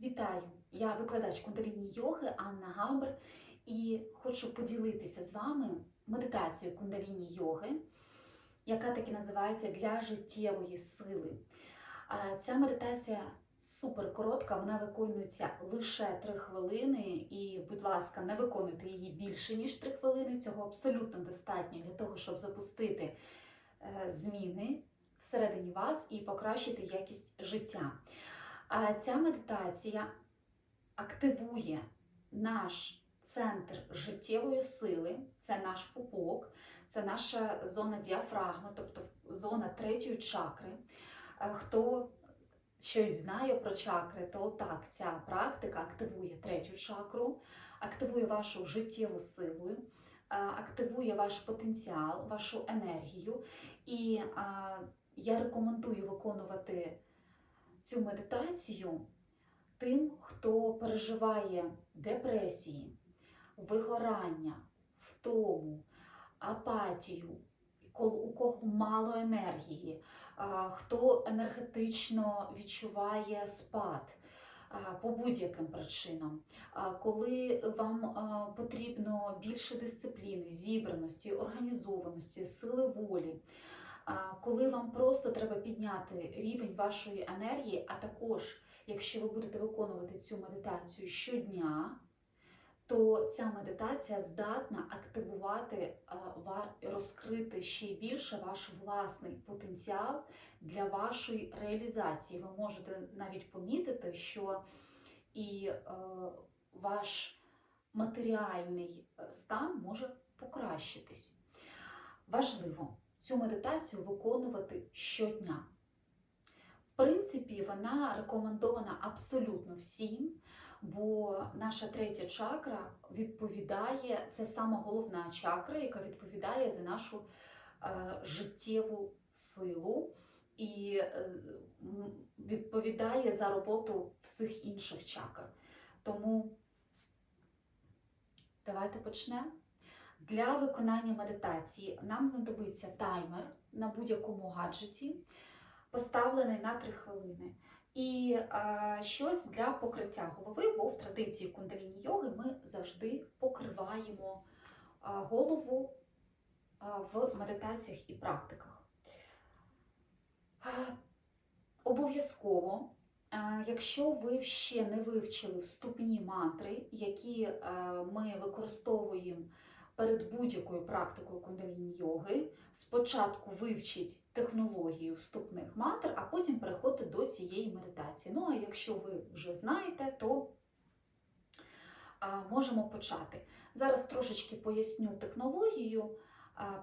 Вітаю! Я викладач кундаліні йоги Анна Гамбер і хочу поділитися з вами медитацією кундаліні йоги, яка таки називається для життєвої сили. Ця медитація супер коротка, вона виконується лише 3 хвилини, і, будь ласка, не виконуйте її більше, ніж 3 хвилини. Цього абсолютно достатньо для того, щоб запустити е, зміни всередині вас і покращити якість життя. Ця медитація активує наш центр життєвої сили, це наш пупок, це наша зона діафрагми, тобто зона третьої чакри. Е, Хто щось знає про чакри, то так, ця практика активує третю чакру, активує вашу життєву силу, е, активує ваш потенціал, вашу енергію. І я рекомендую виконувати цю медитацію тим, хто переживає депресії, вигорання, втому, апатію, у кого мало енергії, хто енергетично відчуває спад. По будь-яким причинам, коли вам потрібно більше дисципліни, зібраності, організованості, сили волі, коли вам просто треба підняти рівень вашої енергії, а також, якщо ви будете виконувати цю медитацію щодня, то ця медитація здатна активувати, розкрити ще більше ваш власний потенціал для вашої реалізації. Ви можете навіть помітити, що і ваш матеріальний стан може покращитись. Важливо цю медитацію виконувати щодня. В принципі, вона рекомендована абсолютно всім, бо наша третя чакра відповідає, це сама головна чакра, яка відповідає за нашу е, життєву силу і е, відповідає за роботу всіх інших чакр. Тому давайте почнемо. Для виконання медитації нам знадобиться таймер на будь-якому гаджеті, поставлений на 3 хвилини. І е, щось для покриття голови, бо в традиції кундаліні йоги ми завжди покриваємо е, голову е, в медитаціях і практиках. Е, обов'язково, якщо ви ще не вивчили вступні мантри, які ми використовуємо перед будь-якою практикою кундаліні йоги, спочатку вивчіть технологію вступних мантр, а потім переходьте до цієї медитації. Ну а якщо ви вже знаєте, то можемо почати. Зараз трошечки поясню технологію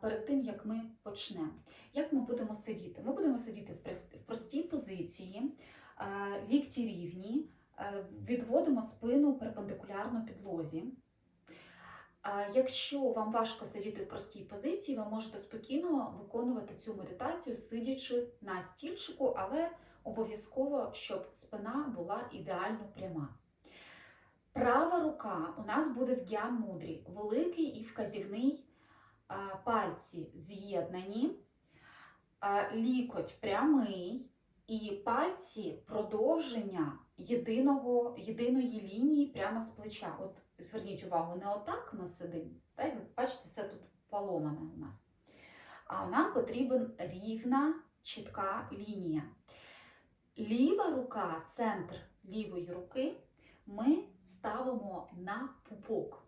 перед тим, як ми почнемо. Як ми будемо сидіти? Ми будемо сидіти в простій позиції, лікті рівні, відводимо спину перпендикулярно підлозі. Якщо вам важко сидіти в простій позиції, ви можете спокійно виконувати цю медитацію, сидячи на стільчику, але обов'язково, щоб спина була ідеально пряма. Права рука у нас буде в гян мудрі, великий і вказівний пальці з'єднані, лікоть прямий, і пальці продовження єдиного, єдиної лінії прямо з плеча. От зверніть увагу, не отак ми сидимо, та й ви бачите, все тут поломане у нас. А нам потрібен рівна, чітка лінія. Ліва рука, центр лівої руки, ми ставимо на пупок.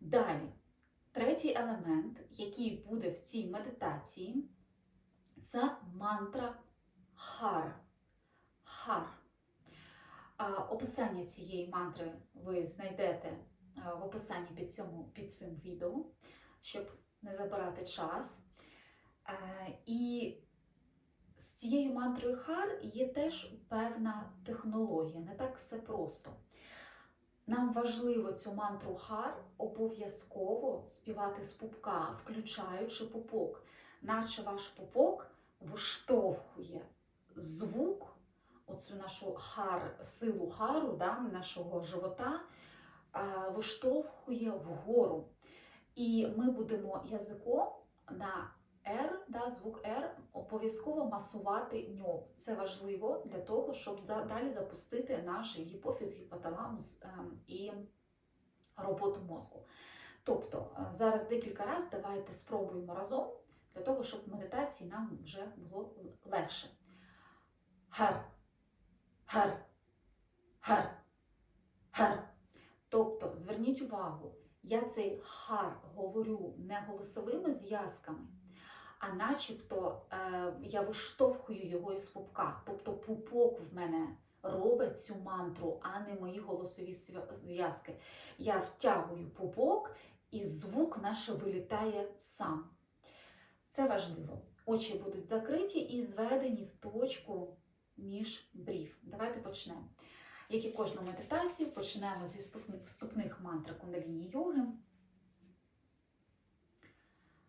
Далі, третій елемент, який буде в цій медитації, це мантра хар. Хар. Описання цієї мантри ви знайдете в описанні під, цьому, під цим відео, щоб не забирати час. Е, І з цією мантрою хар є теж певна технологія, не так все просто. Нам важливо цю мантру хар обов'язково співати з пупка, включаючи пупок, наче ваш пупок виштовхує звук оцю нашу хар, силу хару, да, нашого живота, виштовхує вгору. І ми будемо язиком на R, да, звук R, обов'язково масувати ньоб. Це важливо для того, щоб далі запустити наш гіпофіз, гіпоталамус ем, і роботу мозку. Тобто е, зараз декілька разів давайте спробуємо разом для того, щоб медитації нам вже було легше. Гар, гар, гар, гар. Тобто, зверніть увагу, я цей хар говорю не голосовими зв'язками, а начебто е, я виштовхую його із пупка. Тобто пупок в мене робить цю мантру, а не мої голосові зв'язки. Я втягую пупок, і звук наш вилітає сам. Це важливо. Очі будуть закриті і зведені в точку між брів. Давайте почнемо. Як і кожну медитацію, почнемо зі вступних, мантр кундаліні йоги.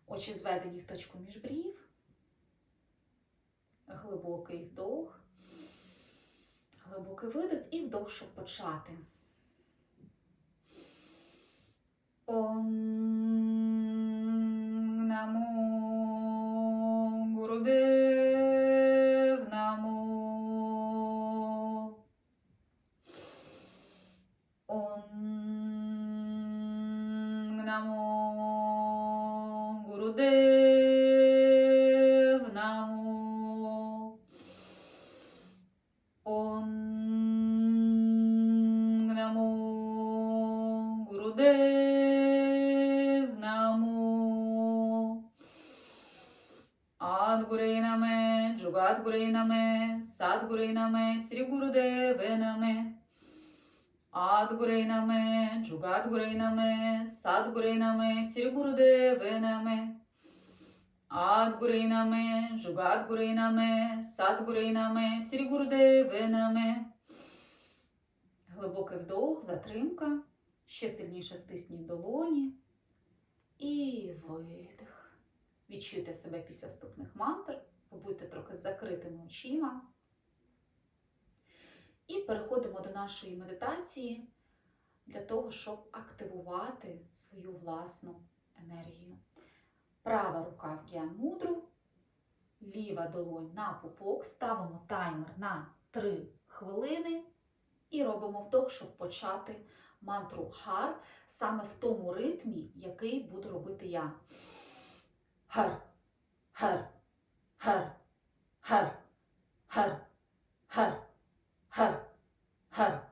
Очі зведені в точку між брів. Глибокий вдох. Глибокий видих і вдох, щоб почати. Ом намо गुरुदेव नामो। नमो। गुरुदेव नामो। आद गुरे नमे जुगाद गुरे नमे सात गुरे नमे श्री गुरुदेव नमे। आद गुरे नमे जुगाद गुरे नमे सात गुरे नमे श्री गुरुदेव नमे। Адгуре наме, Джугадгуре наме, Садгуре наме, Срі Гурудеве наме. Глибокий вдох, затримка. Ще сильніше стисніть долоні. І видих. Відчуйте себе після вступних мантр. Побудьте трохи з закритими очима. І переходимо до нашої медитації для того, щоб активувати свою власну енергію. Права рука в гіанмудру, ліва долонь на пупок, ставимо таймер на 3 хвилини і робимо вдох, щоб почати мантру хар саме в тому ритмі, який буду робити я. Хар, хар, хар, хар, хар, хар, хар, хар.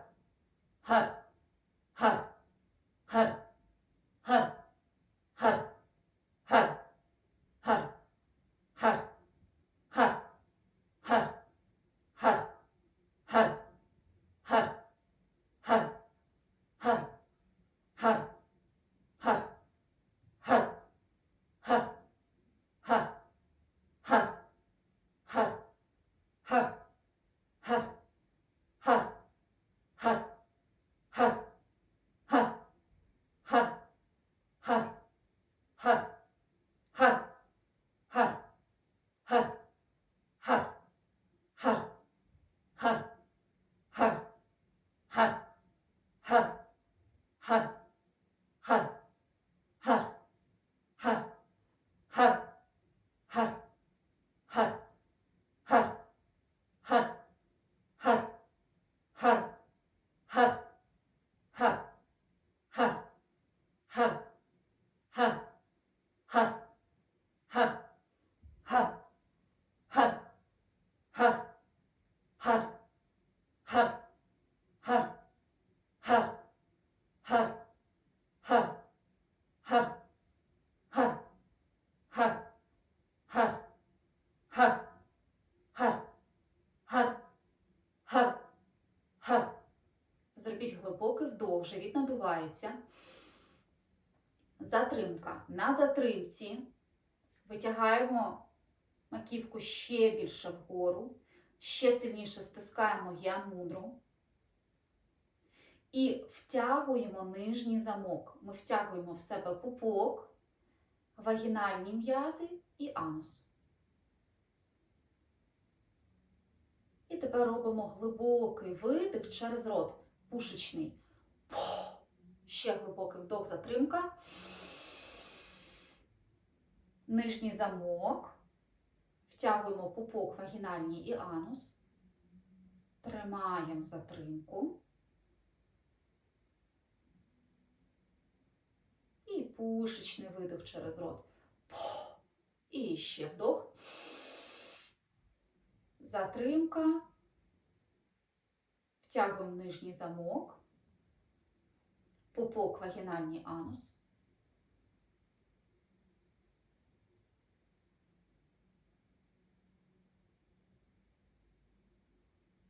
хар, хар, хар, хар, хар, хар, хар, хар, хар, хар, хар, хар, хар, хар. Зробіть глибокий вдох, живіт надувається. Затримка. На затримці витягаємо маківку ще більше вгору, ще сильніше стискаємо я мудру. І втягуємо нижній замок. Ми втягуємо в себе пупок, вагінальні м'язи і анус. І тепер робимо глибокий видих через рот, пушечний. Ще глибокий вдох, затримка. Нижній замок. Втягуємо пупок вагінальний і анус. Тримаємо затримку. І пушечний видих через рот. І ще вдох. Затримка. Втягуємо нижній замок. Пупок вагінальний анус.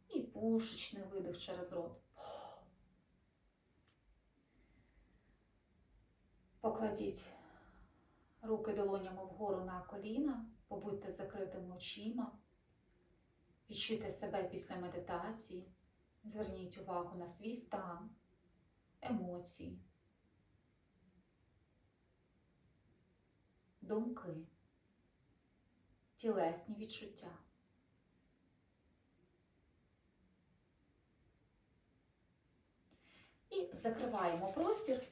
І пушечний видих через рот. Покладіть руки долонями вгору на коліна, побудьте закритими очима, відчуйте себе після медитації, зверніть увагу на свій стан, емоції, думки, тілесні відчуття. І закриваємо простір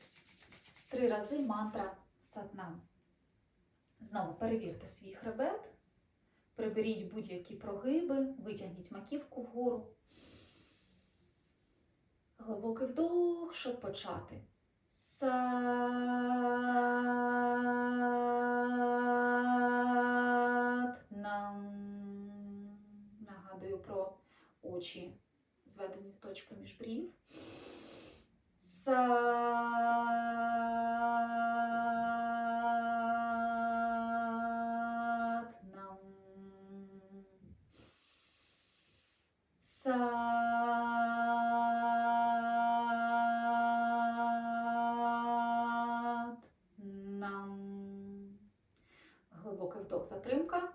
три рази мантра сатнам. Знову перевірте свій хребет, приберіть будь-які прогиби, витягніть маківку вгору. Глибокий вдох, щоб почати. Сатнам. Нагадую про очі, зведені в точку між брів. Сатнам. Вдох, затримка.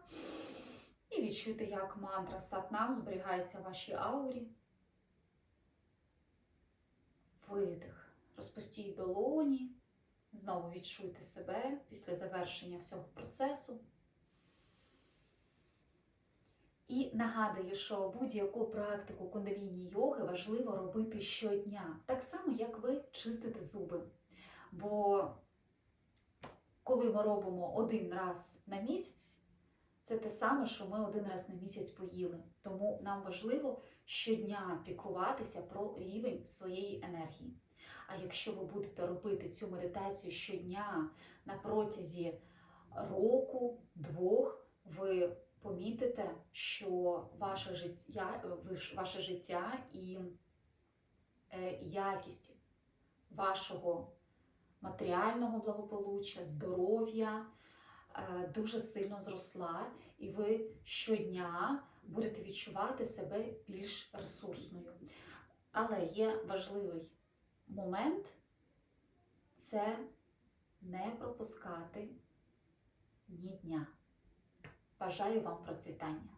І відчуйте, як мантра Сатнам зберігається в вашій аурі. Видих. Розпустіть долоні. Знову відчуйте себе після завершення всього процесу. І нагадую, що будь-яку практику кундаліні йоги важливо робити щодня, так само, як ви чистите зуби. Бо коли ми робимо один раз на місяць, це те саме, що ми один раз на місяць поїли. Тому нам важливо щодня піклуватися про рівень своєї енергії. А якщо ви будете робити цю медитацію щодня на протязі року, двох, ви помітите, що ваше життя, ваше життя і е, якість вашого матеріального благополуччя, здоров'я е, дуже сильно зросла, і ви щодня будете відчувати себе більш ресурсною. Але є важливий момент це не пропускати ні дня. Бажаю вам процвітання!